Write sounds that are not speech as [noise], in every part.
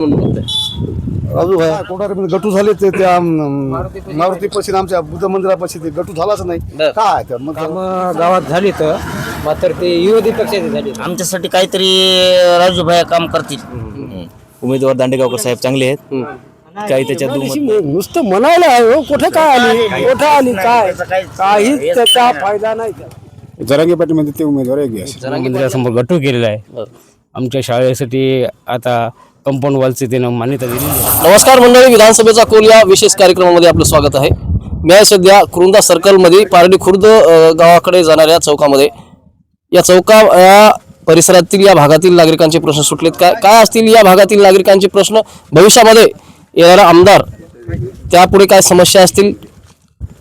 अजून कोठारीमध्ये गटू झाले ते त्या मारुती पशी आमच्या बुद्ध मंदिरापाशी ते गटू झालाच नाही. काय ते मग काम गावात झाली तर? मात्र ते विरोधी पक्षाचे झाले. आमच्यासाठी काहीतरी राजूभाई काम करतील. उमेदवार दांडेगावकर साहेब चांगले आहेत. काही त्याच्यात नुसतं म्हणायला आहे हो कुठे काय आली कुठे आली काय? काहीच त्याचा फायदा नाही. जरांगे पाटीमध्ये ते उमेदवार आहे. मंदिरासमोर गट्टू केलेला आहे. आमच्या शाळेसाठी आता कंपाऊंड वॉलचे त्यानं मान्यता दिली नमस्कार मंडळी विधानसभेचा कोल या विशेष कार्यक्रमामध्ये आपलं स्वागत आहे. मी आहे सध्या कुरुंदा सर्कलमध्ये पारडी खुर्द अ, गावाकडे जाणाऱ्या चौकामध्ये. या चौका या परिसरातील या भागातील नागरिकांचे प्रश्न सुटलेत. काय काय असतील या भागातील नागरिकांचे प्रश्न? भविष्यामध्ये येणारा आमदार त्यापुढे काय समस्या असतील?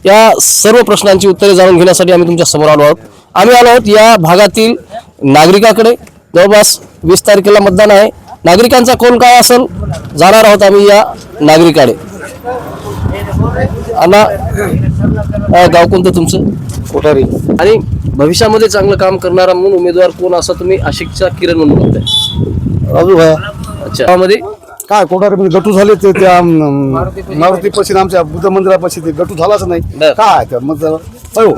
या सर्व प्रश्नांची उत्तरे जाणून घेण्यासाठी आम्ही तुमच्यासमोर आलो आहोत. आम्ही आलो आहोत या भागातील नागरिकाकडे. जवळपास वीस तारखेला मतदान आहे. नागरिकांचा कोण काय असेल जाणार आहोत आम्ही या नागरिकाकडे अण्णा गाव कोणतं तुमचं? कोठारी. आणि भविष्यामध्ये चांगलं काम करणारा म्हणून उमेदवार कोण असा तुम्ही आशिकचा किरण म्हणून बघताय अजून काय अच्छा. काय कोठारीमध्ये गटू झाले ते त्या अं, मारुती पशी आमच्या बुद्ध मंदिरापाशी ते गटू झालाच नाही? बर. काय मग अयो.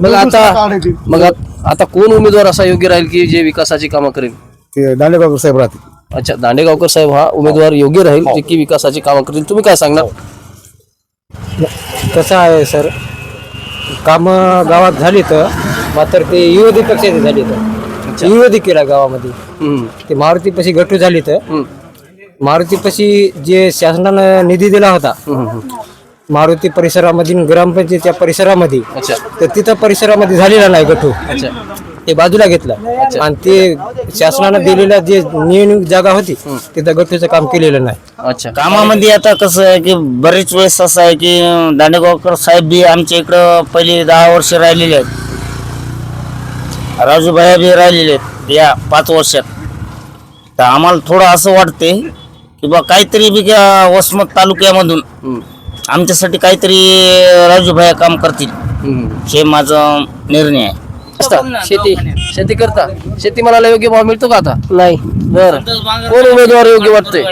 मग आता. मग आत- आता कोण उमेदवार असा योग्य राहील की जे विकासाची कामं करेल? ते दांडेगावकर साहेब राहतील. अच्छा दांडेगावकर साहेब हा उमेदवार योग्य राहील जे की विकासाची कामं करतील. तुम्ही काय सांगणार? कसं आहे सर? काम गावात झाली तर मात्र ते विरोधी पक्षाचे झाले तर. विरोधी केला गावामध्ये. हम्म. ते मारुती पशी गट्टू झाली तर. हम्म. मारुती पशी जे शासनानं निधी दिला होता मारुती परिसरामध्ये आणि ग्रामपंचायतीच्या परिसरामध्ये अच्छा. तर तिथं परिसरामध्ये झालेला नाही गट्टू. अच्छा. ते बाजूला घेतलं. आणि ते शासनानं दिलेल्या जे नियमित जागा होती तिथं गट्टूचं काम केलेलं नाही. अच्छा. कामामध्ये आता कसं आहे की बरेच वेळेस असं आहे की दांडेगावकर साहेब बी आमच्या इकडं पहिले दहा वर्ष राहिलेले आहेत. राजूभाई बी राहिलेले आहेत या पाच वर्षात. तर आम्हाला थोडं असं वाटते की बा काहीतरी बी त्या वसमत तालुक्यामधून. आमच्यासाठी काहीतरी राजूभाई काम करतील. हे माझा निर्णय आहे. असता शेती शेती करता. शेतीमालाला योग्य भाव मिळतो का आता? नाही. बर. कोण उमेदवार योग्य वाटतोय?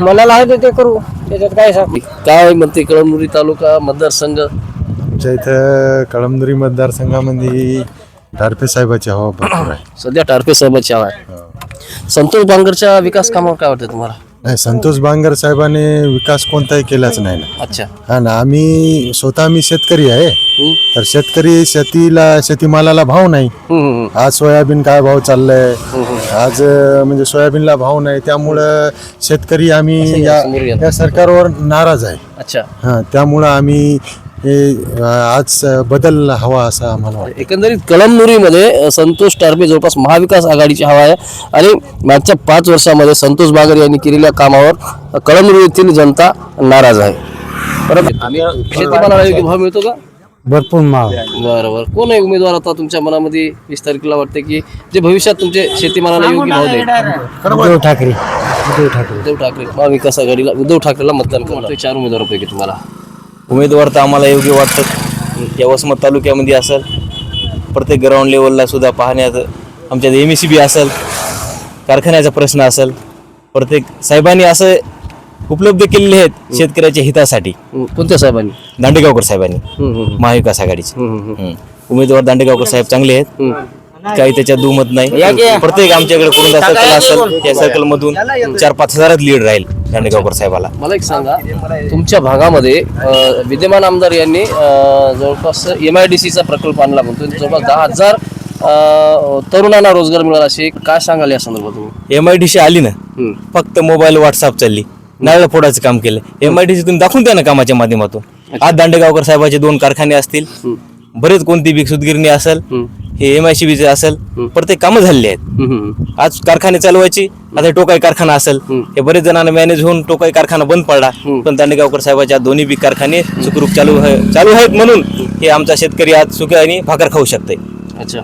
मला लागत ते करू. त्याच्यात काय सांग? काय म्हणते कळमनुरी तालुका मतदारसंघ. आमच्या इथं कळमनुरी मतदारसंघामध्ये टारपे साहेबाची हवा भरपूर आहे. सध्या टारपे साहेबांची हवा आहे. संतोष बांगरच्या विकास कामावर काय वाटतं तुम्हाला? नाही संतोष बांगर साहेबांनी विकास कोणताही केलाच नाही ना. अच्छा. हा ना आम्ही स्वतः आम्ही शेतकरी आहे. तर शेतकरी शेतीला शेतीमालाला भाव नाही. आज सोयाबीन काय भाव चाललाय? आज म्हणजे सोयाबीनला भाव नाही. त्यामुळं शेतकरी आम्ही या. या सरकारवर नाराज आहे. अच्छा. हा त्यामुळं आम्ही हे अं, आज बदल हवा असा आम्हाला वाटतं. एकंदरीत कळमनुरीमध्ये अ, संतोष टारपे जवळपास महाविकास आघाडीची हवा आहे. आणि मागच्या पाच वर्षामध्ये संतोष बागर यांनी केलेल्या कामावर अ, कळमनुरी येथील जनता नाराज आहे. बरोबर शेतीमालाला योग्य भाव मिळतो का? भरपूर माव बरं बरं. कोण आहे उमेदवार आता तुमच्या मनामध्ये? वीस तारखेला वाटते की जे भविष्यात तुमचे शेतीमालाला योग्य भाव देईल. उद्धव ठाकरे. उद्धव ठाकरे. उद्धव ठाकरे. महाविकास आघाडीला उद्धव ठाकरेला मतदान करणार. चार उमेदवारापैकी तुम्हाला. उमेदवार तर आम्हाला योग्य वाटतात या वसमत तालुक्यामध्ये असेल प्रत्येक ग्राउंड लेवलला सुद्धा पाहण्यात आमच्यात एम एस सी बी असेल कारखान्याचा प्रश्न असेल प्रत्येक साहेबांनी असं उपलब्ध केलेले आहेत शेतकऱ्याच्या हितासाठी कोणत्या साहेबांनी दांडेगावकर साहेबांनी. महाविकास आघाडीचे. उमेदवार दांडेगावकर साहेब चांगले आहेत. काही त्याच्यात दुमत नाही. प्रत्येक आमच्याकडे कुरुंदा सर्कल असेल त्या सर्कल मधून चार पाच हजारात लीड राहील दांडेगावकर साहेबाला. मला एक सांगा तुमच्या भागामध्ये विद्यमान आमदार यांनी जवळपास एम आय डी सीचा प्रकल्प आणला म्हणतो जवळपास दहा हजार तरुणांना रोजगार मिळाला असे काय सांगाल या संदर्भात तुम्ही? एम आय डी सी आली ना. फक्त मोबाईल व्हॉट्सअप चालली. नारळ फोडायचं काम केलं. एम आय डी सी तुम्ही दाखवून द्या ना कामाच्या माध्यमातून. आज दांडेगावकर साहेबाचे दोन कारखाने असतील. बरेच कोणती बी सुतगिरणी असेल. हं. एम आय सी बीचे असेल प्रत्येक कामं झालेली आहेत. आज कारखाने चालवायची आता टोकाई कारखाना असेल. हे बरेच जणांना मॅनेज होऊन टोकाई कारखाना बंद पडला. पण दांडेगावकर साहेबाच्या दोन्ही बी कारखाने सुखरूप चालू आहे- चालू आहेत म्हणून हे आमचा शेतकरी आज सुख आणि भाकर खाऊ शकते अच्छा.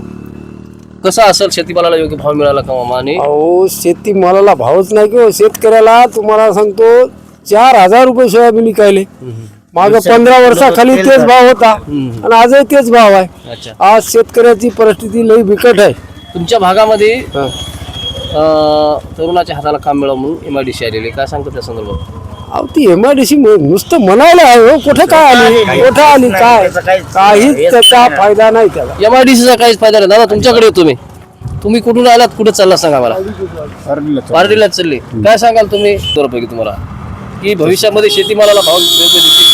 कसा असेल शेतीमालाला योग्य भाव मिळाला का मामा? आणि अहो शेती मालाला भावच नाही किंवा शेतकऱ्याला तुम्हाला सांगतो चार हजार रुपये सोयाबीन विकायले. माग पंधरा वर्षाखाली तेच भाव होता. आणि आजही तेच भाव आहे. अच्छा. आज शेतकऱ्याची परिस्थिती लई बिकट आहे. तुमच्या भागामध्ये अं, तरुणाच्या हाताला काम मिळावं म्हणून एम आय डी सी आलेली. काय सांगतो त्या संदर्भात? अहो ती एम आय डी सी नुसतं म्हणायला आहे हो कुठे काय आली कुठे आली काय? काहीच त्याचा फायदा नाही त्याला. एम आय डी सीचा काहीच फायदा नाही. दादा तुमच्याकडे येतो मी तुम्ही कुठून आलात कुठे चालला सांगा मला पार्टीला चालले. काय सांगाल तुम्ही? बरोपैकी तुम्हाला. की भविष्यामध्ये शेतीमालाला भाव योग्य देतील?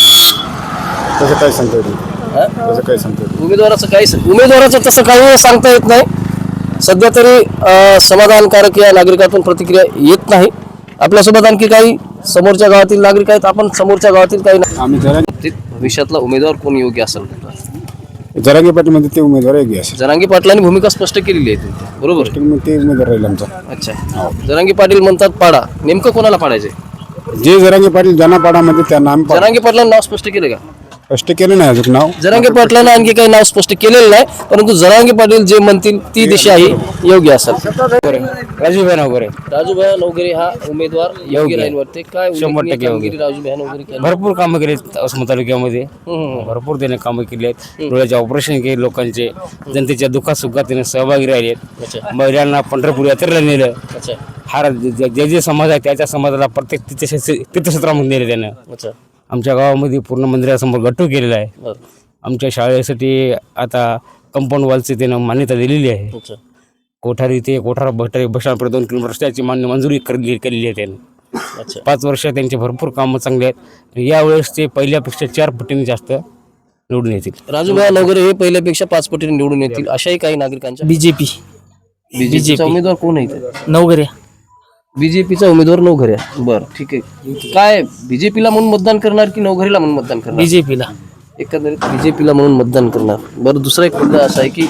तसं काय सांगता येत हा? तसं काय सांगता येत उमेदवाराचं काही उमेदवाराचं तसं काही सांगता येत नाही. सध्या तरी समाधानकारक या नागरिकातून प्रतिक्रिया येत नाही. आपल्यासोबत आणखी काही समोरच्या गावातील नागरिक आहेत? आपण समोरच्या गावातील काही आम्ही भविष्यातला उमेदवार कोण योग्य असेल? जरांगे पाटील ते उमेदवार आहे गॅस जरांगी पाटलांनी भूमिका स्पष्ट केलेली आहे बरोबर? ते उमेदवार राहील आमचा. अच्छा. जरांगी पाटील म्हणतात पाडा. नेमकं कोणाला पाडायचे जे जरांगे पाटील जनापाडामध्ये त्यांना आम्ही जरांगी पाटलांना नाव स्पष्ट केलं का? स्पष्ट केलं नाही अजून नाव. जरांगी पाटलांना आणखी काही नाव स्पष्ट केलेलं नाही परंतु जरांगी पाटील जे म्हणतील ती दिशा ही योग्य असेल. राजूभाई वगैरे राजूभाई नवगिरे हा उमेदवार योग्य राहील वाटते काय शंभर टक्के नवगिरे केली? भरपूर कामं केली अस्मा तालुक्यामध्ये. भरपूर त्याने कामं केली आहेत. डोळ्याचे ऑपरेशन केले लोकांचे. जनतेच्या दुःखात सुखात त्याने सहभागी राहिले आहेत. महिलांना पंढरपूर यात्रेला नेलं. अच्छा. हार जे जे- समाज आहे त्या समाजाला प्रत्येक तीर्थक्षेत्र तीर्थक्षेत्रामध्ये नेले त्यानं. अच्छा. आमच्या गावामध्ये पूर्ण मंदिरासमोर गट्टू केलेला आहे. आमच्या शाळेसाठी आता कंपाऊंड वॉलची त्यानं मान्यता दिलेली आहे. कोठारी ते कोठारा भटारी बसण्यापर्यंत दोन किलोमीटर रस्त्याची मान्य मंजुरी केली केलेली आहे त्यानं. पाच वर्ष त्यांचे भरपूर कामं चांगले आहेत. यावेळेस ते पहिल्यापेक्षा चार पटीने जास्त निवडून येतील. राजूभाई नवगिरे हे पहिल्यापेक्षा पाच पटीने निवडून येतील अशाही काही नागरिकांच्या? बीजेपी बीजेपीचा उमेदवार कोण आहे? नवगरे. बीजेपीचा उमेदवार नवघरे. बर ठीक आहे. काय बीजेपीला म्हणून मतदान करणार की नवघरीला म्हणून मतदान करणार? बीजेपीला. एकंदरीत बीजेपीला म्हणून मतदान करणार. बरं दुसरा एक मुद्दा असा आहे की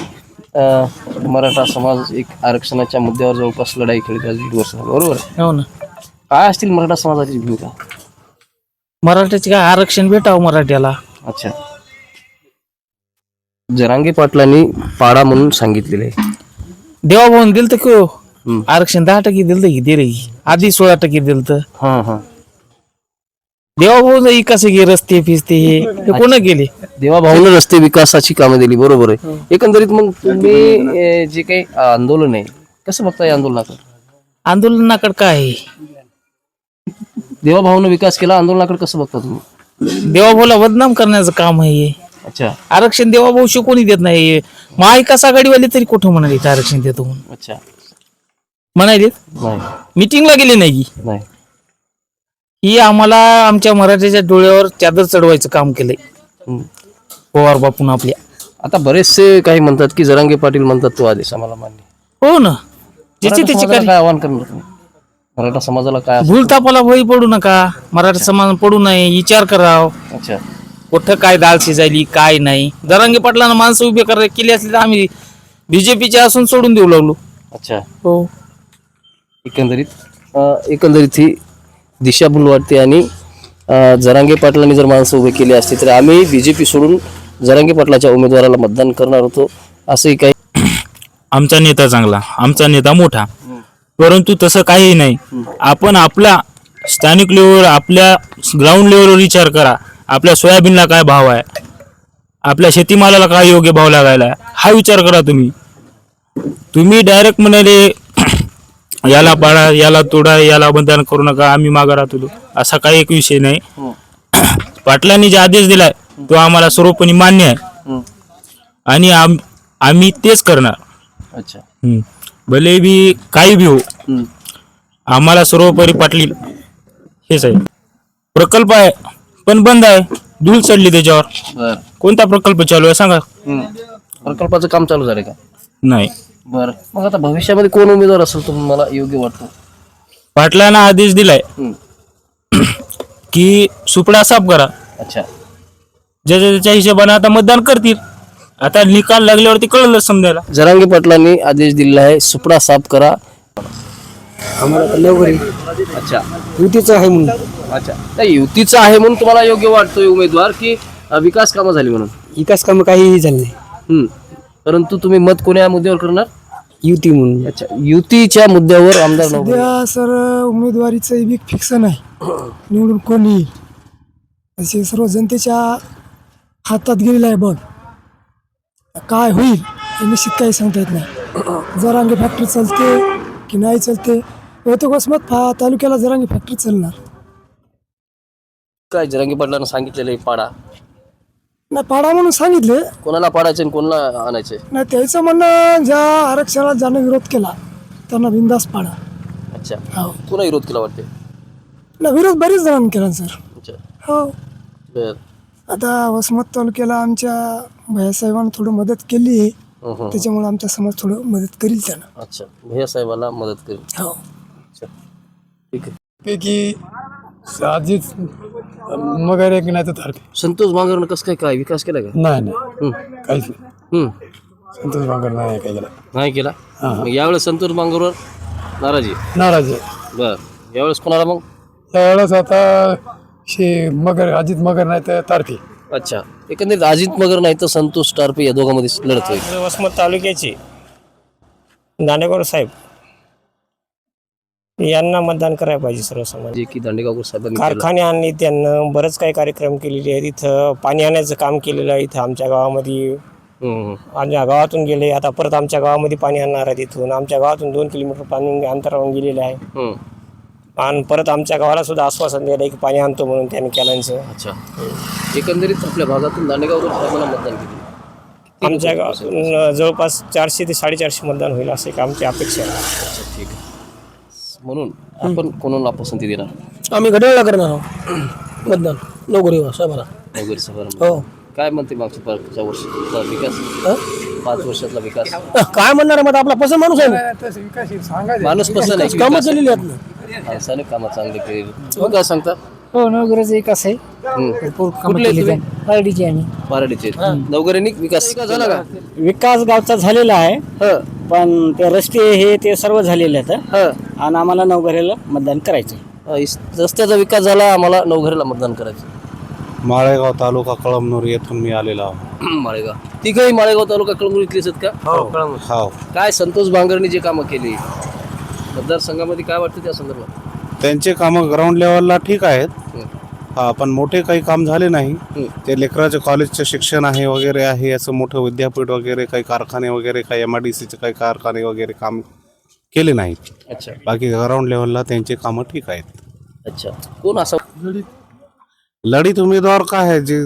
अं, मराठा समाज एक आरक्षणाच्या मुद्द्यावर जवळपास लढाई खेळत आहे दीड वर्ष बरोबर आहे. हो ना. काय असतील मराठा समाजाची भूमिका? मराठ्याचे काय आरक्षण भेटावं मराठ्याला? अच्छा. जरांगे पाटलांनी पाडा म्हणून सांगितलेले आहे. देवाभाऊन दिलं तर. आरक्षण दहा टक्के दिलं की दिलं की आधी सोळा टक्के दिलं तर. हा हा. देवाभाऊ कसं गे रस्ते फिस्ते हे कोण गेले देवाभाऊने रस्ते विकासाची कामं दिली बरोबर आहे. एकंदरीत मग तुम्ही जे काही आंदोलन आहे कसं बघता या आंदोलनाकडे? आंदोलनाकडे काय आहे? देवाभाऊनं विकास केला आंदोलनाकडे कसं बघता तुम्ही? देवाभाऊला बदनाम करण्याचं काम आहे हे. अच्छा. आरक्षण देवाभाऊ कोणी देत नाही महाविकास आघाडीवाले तरी कुठं म्हणाले आरक्षण देतो म्हणून? अच्छा. म्हणाले नाही. मिटिंगला गेले नाही की? नाही. ही आम्हाला आमच्या मराठ्याच्या डोळ्यावर चादर चढवायचं काम केलंय. हम्म. पवार बापून आपल्या. आता बरेचसे काही म्हणतात की जरांगे पाटील म्हणतात तो आदेश आम्हाला मान्य हो ना. ज्याची मराठा त्याची समाजाला काय आव्हान करणार तुम्ही? मराठा समाजाला काय भूलतापाला बळी पडू नका. मराठा समाज पडू नये. विचार कराव. अच्छा. कुठं काय दाल शिजायली काय नाही. दरांगे पाटलांना माणसं उभे कर केली असली तर आम्ही बीजेपीचे असून सोडून देऊ लागलो. अच्छा. हो. एकंदरीत एकंदरीत ही दिशाभूल वाटते आणि जरांगे पाटलांनी जर माणसं उभे केली असती तर आम्ही बीजेपी सोडून जरांगे पाटलाच्या उमेदवाराला मतदान करणार होतो असंही काही [clears throat] आमचा नेता चांगला आमचा नेता मोठा. परंतु तसं काही नाही. आपण आपला स्थानिक लेवलवर आपल्या ग्राउंड लेवलवर विचार करा. आपल्या सोयाबीनला काय भाव आहे? आपल्या शेतीमालाला काय योग्य भाव लागायला आहे, हा विचार करा तुम्ही. तुम्ही डायरेक्ट म्हणाले याला पाडा याला तोडा याला बंधन करू नका आम्ही मागा राहतो. असा काही एक विषय नाही. [clears throat] पाटलांनी जे आदेश दिलाय तो आम्हाला सर्वपणी मान्य आहे. आणि आम आम्ही तेच करणार. अच्छा. हम्म. भले बी काही बी हो हम्म. आम्हाला सर्वोपरी पाटली हेच आहे. प्रकल्प आहे पण बंद आहे. धूळ चढली त्याच्यावर. बर. कोणता प्रकल्प चालू आहे सांगा. प्रकल्पाचं काम चालू झालं का? नाही. बरं. मग आता भविष्यामध्ये कोण उमेदवार असेल तुम्हाला योग्य वाटतं? पाटलांना आदेश दिलाय. हम्म. की सुपडा साफ करा. अच्छा. ज्याच्या त्याच्या हिशोबाने आता मतदान करतील. आता निकाल लागल्यावरती कळलं समजायला. जरांगे पाटलांनी आदेश दिलेला आहे सुपडा साफ करा. आम्हाला अच्छा. युतीचं आहे म्हणून. अच्छा. नाही युतीचा आहे म्हणून तुम्हाला योग्य वाटतोय उमेदवार की अ, विकास कामं झाली म्हणून? विकास कामं काहीही झालं नाही. हम्म. परंतु तुम्ही मत कोण्या मुद्द्यावर करणार? युती म्हणून. अच्छा युतीच्या मुद्द्यावर आमदार नवघरे. सध्या सर उमेदवारीचं बी फिक्स नाही निवडून कोण? येईल असे सर्व जनतेच्या हातात गेलेलं आहे बघ. काय होईल हे निश्चित काही सांगता येत नाही. जर अंगे फॅक्टरी चालते की नाही चालते बहुतेक वसमत फा तालुक्याला जरांगी फॅक्टरी चालणार. काय जरांगी पाटलांना सांगितलेलं आहे पाडा? नाही पाडा म्हणून सांगितले. कोणाला पाडायचे आणि कोणाला आणायचे? नाही त्याचं म्हणणं ज्या आरक्षणाला ज्यानं विरोध केला त्यांना बिंदास पाडा. अच्छा. हो. कोणा विरोध केला वाटते नाही विरोध बरेच जणांनी केला सर. अच्छा. हो. बर. आता वसमत तालुक्याला आमच्या भैयासाहेबांना थोडं मदत केली. आहे हं, हं. त्याच्यामुळे आमचा समाज थोडं मदत करील त्यांना. अच्छा. भैया साहेबाला मदत करेल. हो. अच्छा. ठीक आहे. पैकी आधीच मगर एक नाही तर संतोष बांगरनं कसं काय काय विकास केला का? नाही नाही. काहीच नाही. संतोष बांगर नाही काय केला. नाही केला? मग यावेळेस संतोष बांगरवर नाराजी नाराज आहे. बर. यावेळेस कोणाला मग? त्यावेळेस आता शे मगर अजित मगर नाही तर तारखे. अच्छा. एकंदरीत अजित मगर नाही तर संतोष टारपे या दोघांमध्ये लढत होईल. वसमत तालुक्याचे दांडेगाव साहेब. यांना मतदान करायला पाहिजे सर्वसामान्य. जे की दांडेगावकर साहेबांनी केलं. कारखाने आणले त्यांना बरेच काही कार्यक्रम केलेले आहेत. इथं पाणी आणायचं काम केलेलं आहे. इथं आमच्या गावामध्ये. आमच्या गावातून गेले. आता परत आमच्या गावामध्ये पाणी आणणार आहे तिथून आमच्या गावातून दोन किलोमीटर पाणी अंतरावरून गेलेलं आहे. आणि परत आमच्या गावाला सुद्धा आश्वासन दिलं आहे की पाणी आणतो म्हणून त्यांनी केल्याचं अच्छा. एकंदरीत आपल्या भागातून दांडेगावकर साहेबांना मतदान केलं आमच्या गावातून जवळपास चारशे ते साडेचारशे मतदान होईल असं एक आमची अपेक्षा आहे. अच्छा ठीक आहे. म्हणून आपण कोणाला पसंती देणार? आम्ही घड्याळला करणार आहोत. मतदान. नोकरी साहेबाला. वगैरे सभारा काय म्हणते मागच्या पाचच्या वर्षातला विकास? पाच वर्षातला विकास? काय म्हणणार आहे मग? आपला पसंत माणूस आहे माणूस पसंत आहे. कामं आहेत ना. माणसाने कामं चांगली केली. तुम्ही काय सांगता? हो नवगरज एक असं आहे हं. कुठले तुम्ही? पार्टीची आम्ही. पारडीचे नवकऱ्यांनी विकास विकास झाला का? विकास गावचा झालेला आहे. हं, पण ते रस्ते हे ते सर्व झालेले आहेत हं. आणि आम्हाला नवघरेला मतदान करायचं अं, इस- रस्त्याचा विकास झाला आम्हाला नवघरेला मतदान करायचं माळेगाव तालुका कळमनूर येथून मी आलेलो आहो. माळेगाव. तिघही माळेगाव तालुका कळमूर इथलेच आहेत का? हो काय संतोष बांगरनी जे कामं केली? मतदारसंघामध्ये काय वाटतं त्या संदर्भात? त्यांचे कामं ग्राउंड लेवलला ठीक आहेत. हं. हा पण मोठे काही काम झाले नाही. ते लेकराचे कॉलेजचे शिक्षण आहे वगैरे आहे असं मोठं विद्यापीठ वगैरे काही कारखाने वगैरे काही एम आय डी सीचे काही कारखाने वगैरे काम केले नाहीत अच्छा. बाकी ग्राउंड लेवलला त्यांचे कामं ठीक आहेत. अच्छा. कोण असा? लढीत उमेदवार काय आहे? जे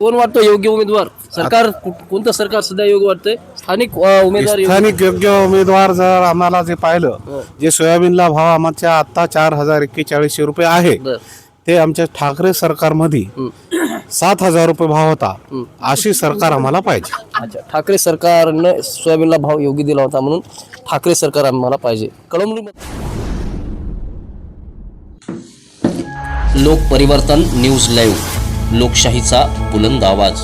कोण वाटतं योग्य उमेदवार? सरकार कोणतं सरकार सध्या योग्य वाटतंय? स्थानिक उमेदवार योग्य- स्थानिक योग्य उमेदवार जर आम्हाला जे पाहिलं जे सोयाबीनला भाव आमच्या आता चार हजार एक्केचाळीसशे रुपये आहे ते आमच्या ठाकरे सरकारमध्ये सात हजार रुपये भाव होता अशी सरकार आम्हाला पाहिजे. अच्छा ठाकरे सरकारनं सोयाबीनला भाव योग्य दिला होता म्हणून ठाकरे सरकार आम्हाला पाहिजे. कळमनुरी लोक परिवर्तन न्यूज लाईव्ह. लोकशाहीचा बुलंद आवाज.